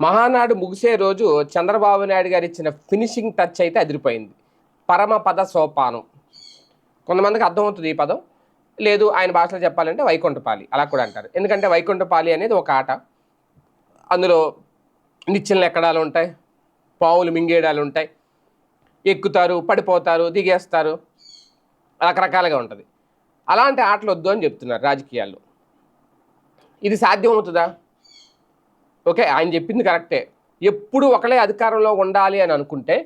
మహానాడు ముగిసే రోజు చంద్రబాబు నాయుడు గారు ఇచ్చిన ఫినిషింగ్ టచ్ అయితే అదిరిపోయింది. పరమపద సోపానం. కొంతమందికి అర్థమవుతుంది ఈ పదం. లేదు ఆయన భాషలో చెప్పాలంటే వైకుంఠపాలి. అలా కూడా అంటారు. ఎందుకంటే వైకుంఠపాలి అనేది ఒక ఆట. అందులో నిచ్చెనలు ఎక్కడాలు ఉంటాయి? పావులు మింగేయడాలు ఉంటాయి. ఎక్కుతారు పడిపోతారు దిగేస్తారు. రకరకాలుగా ఉంటుంది. అలాంటి ఆటలు వద్దు అని చెప్తున్నారు రాజకీయాల్లో. ఇది సాధ్యమవుతుందా ఓకే ఆయన చెప్పింది కరెక్టే. ఎప్పుడు ఒకలే అధికారంలో ఉండాలి అని అనుకుంటే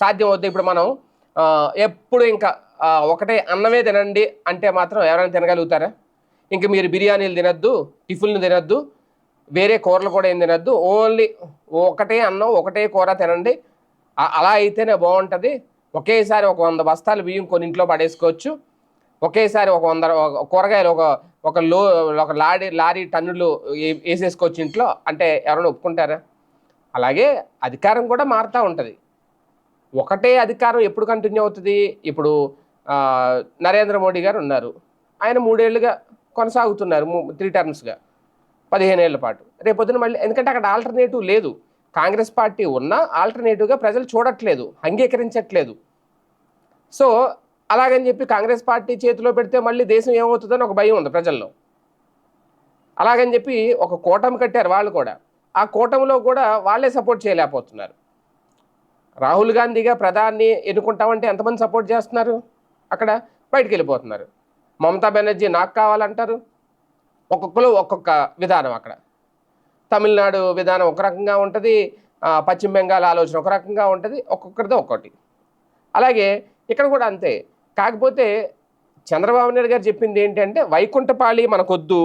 సాధ్యం అవుతుంది ఇప్పుడు మనం ఎప్పుడు ఇంకా ఒకటే అన్నమే తినండి అంటే మాత్రం ఎవరైనా తినగలుగుతారా? ఇంక మీరు బిర్యానీలు తినద్దు టిఫిన్లు తినద్దు వేరే కూరలు కూడా ఏం తినద్దు. ఓన్లీ ఒకటే అన్నం ఒకటే కూర తినండి. అలా అయితేనే బాగుంటుంది. ఒకేసారి ఒక వంద బస్తాలు బియ్యం కొన్ని ఇంట్లో పడేసుకోవచ్చు. ఒకేసారి ఒక వంద కూరగాయలు ఒక ఒక లో ఒక లారీ లారీ టన్నులు ఏ- వేసేసుకోవచ్చు ఇంట్లో? అంటే ఎవరైనా ఒప్పుకుంటారా? అలాగే అధికారం కూడా మారుతూ ఉంటుంది. ఒకటే అధికారం ఎప్పుడు కంటిన్యూ అవుతుంది? ఇప్పుడు నరేంద్ర మోడీ గారు ఉన్నారు. ఆయన మూడేళ్ళుగా కొనసాగుతున్నారు త్రీ టర్మ్స్గా పదిహేను ఏళ్ళ పాటు. రేపొద్దున మళ్ళీ ఎందుకంటే అక్కడ ఆల్టర్నేటివ్ లేదు. కాంగ్రెస్ పార్టీ ఉన్నా ఆల్టర్నేటివ్గా ప్రజలు చూడట్లేదు అంగీకరించట్లేదు. సో అలాగని చెప్పి కాంగ్రెస్ పార్టీ చేతిలో పెడితే మళ్ళీ దేశం ఏమవుతుందని ఒక భయం ఉంది ప్రజల్లో. అలాగని చెప్పి ఒక కూటమి కట్టారు వాళ్ళు కూడా. ఆ కూటమిలో కూడా వాళ్ళే సపోర్ట్ చేయలేకపోతున్నారు. రాహుల్ గాంధీగా ప్రధాని ఎన్నుకుంటామంటే ఎంతమంది సపోర్ట్ చేస్తున్నారు? అక్కడ బయటికి వెళ్ళిపోతున్నారు. మమతా బెనర్జీ నాకు కావాలంటారు? ఒక్కొక్కరు ఒక్కొక్క విధానం అక్కడ. తమిళనాడు విధానం ఒక రకంగా ఉంటుంది పశ్చిమ బెంగాల్ ఆలోచన ఒక రకంగా ఉంటుంది ఒక్కొక్కరితో ఒక్కొక్కటి అలాగే ఇక్కడ కూడా అంతే. కాకపోతే చంద్రబాబు నాయుడు గారు చెప్పింది ఏంటంటే వైకుంఠపాళి మనకొద్దు.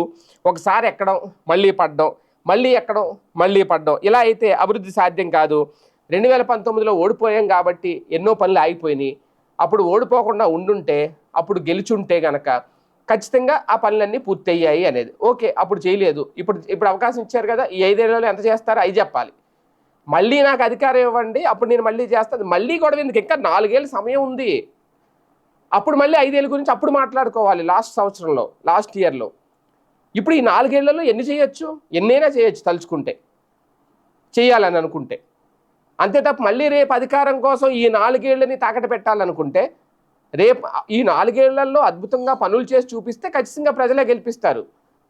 ఒకసారి ఎక్కడం మళ్ళీ పడ్డం. మళ్ళీ ఎక్కడం మళ్ళీ పడ్డం. ఇలా అయితే అభివృద్ధి సాధ్యం కాదు. రెండు వేల పంతొమ్మిదిలో ఓడిపోయాం కాబట్టి ఎన్నో పనులు ఆగిపోయినాయి. అప్పుడు ఓడిపోకుండా ఉండుంటే అప్పుడు గెలుచుంటే గనక ఖచ్చితంగా ఆ పనులన్నీ పూర్తయ్యాయి అనేది. ఓకే అప్పుడు చేయలేదు. ఇప్పుడు ఇప్పుడు అవకాశం ఇచ్చారు కదా ఈ ఐదేళ్ళలో ఎంత చేస్తారో అవి చెప్పాలి. మళ్ళీ నాకు అధికారం ఇవ్వండి అప్పుడు నేను మళ్ళీ చేస్తాను. మళ్ళీ గొడవ ఎందుకు? ఇంకా నాలుగేళ్ళు సమయం ఉంది. అప్పుడు మళ్ళీ ఐదేళ్ళ గురించి అప్పుడు మాట్లాడుకోవాలి లాస్ట్ సంవత్సరంలో లాస్ట్ ఇయర్లో. ఇప్పుడు ఈ నాలుగేళ్ళలో ఎన్ని చేయొచ్చు? ఎన్నైనా చేయొచ్చు తలుచుకుంటే. చేయాలని అనుకుంటే. అంతే తప్ప మళ్ళీ రేపు అధికారం కోసం ఈ నాలుగేళ్ళని తాకట పెట్టాలనుకుంటే రేపు ఈ నాలుగేళ్ళలో అద్భుతంగా పనులు చేసి చూపిస్తే ఖచ్చితంగా ప్రజలే గెలిపిస్తారు.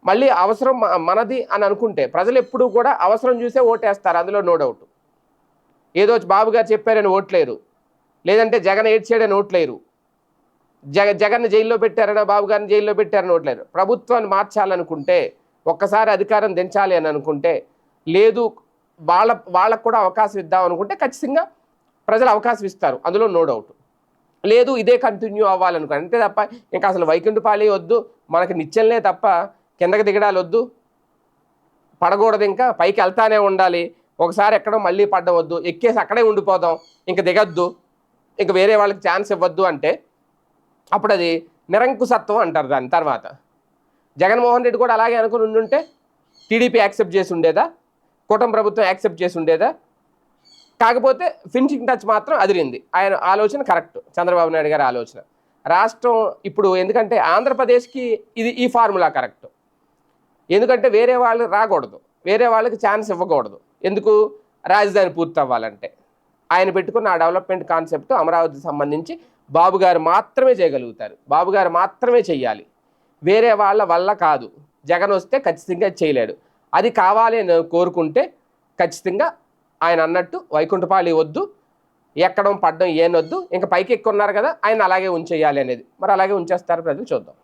మళ్ళీ అవసరం మనది అని అనుకుంటే ప్రజలు ఎప్పుడూ కూడా అవసరం చూసే ఓటేస్తారు అందులో నో డౌట్. ఏదో బాబు గారు చెప్పారని ఓట్లేరు. లేదంటే జగన్ ఏడ్చాడని ఓట్లేరు. జగ జగన్ జైల్లో పెట్టారని బాబు గారిని జైల్లో పెట్టారని ఓట్లేరు ప్రభుత్వాన్ని మార్చాలనుకుంటే ఒక్కసారి అధికారం దించాలి అని అనుకుంటే లేదు వాళ్ళ వాళ్ళకు కూడా అవకాశం ఇద్దాం అనుకుంటే ఖచ్చితంగా ప్రజలు అవకాశం ఇస్తారు. అందులో నో డౌట్ లేదు ఇదే కంటిన్యూ అవ్వాలనుకో అంతే తప్ప ఇంకా అసలు వైకుంఠపాళి వద్దు మనకి నిత్యంలే తప్ప కిందకి దిగడాలు వద్దు పడకూడదు ఇంకా పైకి వెళ్తానే ఉండాలి. ఒకసారి ఎక్కడో మళ్ళీ పడ్డవద్దు ఎక్కేసి అక్కడే ఉండిపోదాం ఇంక దిగద్దు ఇంక వేరే వాళ్ళకి ఛాన్స్ ఇవ్వద్దు అంటే అప్పుడు అది నిరంకుశత్వం అంటారు దాని తర్వాత. జగన్మోహన్ రెడ్డి కూడా అలాగే అనుకుని ఉండుంటే టీడీపీ యాక్సెప్ట్ చేసి ఉండేదా? కూటమి ప్రభుత్వం యాక్సెప్ట్ చేసి ఉండేదా? కాకపోతే ఫినిషింగ్ టచ్ మాత్రం అదిరింది. ఆయన ఆలోచన కరెక్ట్ చంద్రబాబు నాయుడు గారి ఆలోచన. రాష్ట్రం ఇప్పుడు ఎందుకంటే ఆంధ్రప్రదేశ్కి ఇది ఈ ఫార్ములా కరెక్ట్. ఎందుకంటే వేరే వాళ్ళు రాకూడదు వేరే వాళ్ళకి ఛాన్స్ ఇవ్వకూడదు. ఎందుకు? రాజధాని పూర్తి అవ్వాలంటే ఆయన పెట్టుకున్న ఆ డెవలప్మెంట్ కాన్సెప్ట్ అమరావతికి సంబంధించి బాబుగారు మాత్రమే చేయగలుగుతారు. బాబుగారు మాత్రమే చేయాలి వేరే వాళ్ళ వల్ల కాదు. జగన్ వస్తే ఖచ్చితంగా చేయలేడు. అది కావాలి అని కోరుకుంటే ఖచ్చితంగా ఆయన అన్నట్టు వైకుంఠపాళి వద్దు. ఎక్కడం పడ్డం ఏనొద్దు ఇంకా పైకి ఎక్కున్నారు కదా ఆయన అలాగే ఉంచేయాలి అనేది. మరి అలాగే ఉంచేస్తారు ప్రజలు? చూద్దాం.